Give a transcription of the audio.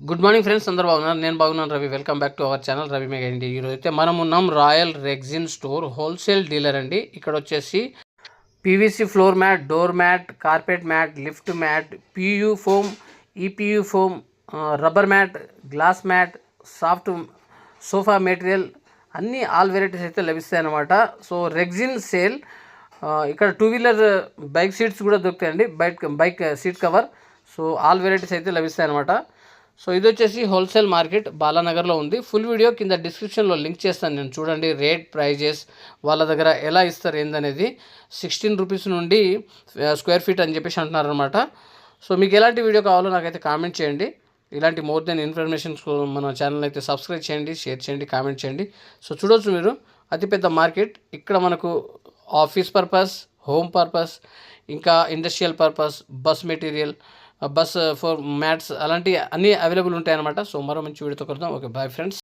Good morning friends అందరు బాగున్నారు? నేను బాగున్నాను Ravi. Welcome back to our channel Ravi mega అండి ఈరోజు అయితే మనం ఉన్నాం royal rexine store wholesale dealer అండి. ఇక్కడ వచ్చేసి PVC floor mat door mat carpet mat lift mat PU foam EPU foam rubber mat glass mat soft sofa material అన్ని all varieties అయితే లభిస్తాయి అన్నమాట. సో రెగ్జిన్ సేల్ ఇక్కడ టూ వీలర్ బైక్ సీట్స్ కూడా దొరుకుతాయండి. Bike bike seat cover so all varieties అయితే లభిస్తాయనమాట so ఇది వచ్చేసి హోల్సేల్ మార్కెట్ బాలానగర్లో ఉంది. ఫుల్ వీడియో కింద డిస్క్రిప్షన్లో లింక్ చేస్తాను నేను. చూడండి రేట్ ప్రైజెస్ వాళ్ళ దగ్గర ఎలా ఇస్తారు ఏందనేది. సిక్స్టీన్ రూపీస్ నుండి స్క్వేర్ ఫీట్ అని చెప్పేసి అంటున్నారు అనమాట సో మీకు ఎలాంటి వీడియో కావాలో నాకైతే కామెంట్ చేయండి. ఇలాంటి మోర్ దెన్ ఇన్ఫర్మేషన్ మన ఛానల్ అయితే సబ్స్క్రైబ్ చేయండి షేర్ చేయండి కామెంట్ చేయండి. సో చూడొచ్చు మీరు. అతిపెద్ద మార్కెట్. ఇక్కడ మనకు ఆఫీస్ పర్పస్ హోమ్ పర్పస్ ఇంకా industrial purpose bus material bus for mats అలాంటివి అన్నీ అవైలబుల్ ఉంటాయన్నమాట. సో మరో మంచి వీడియోతో కలుద్దాం. Okay bye friends.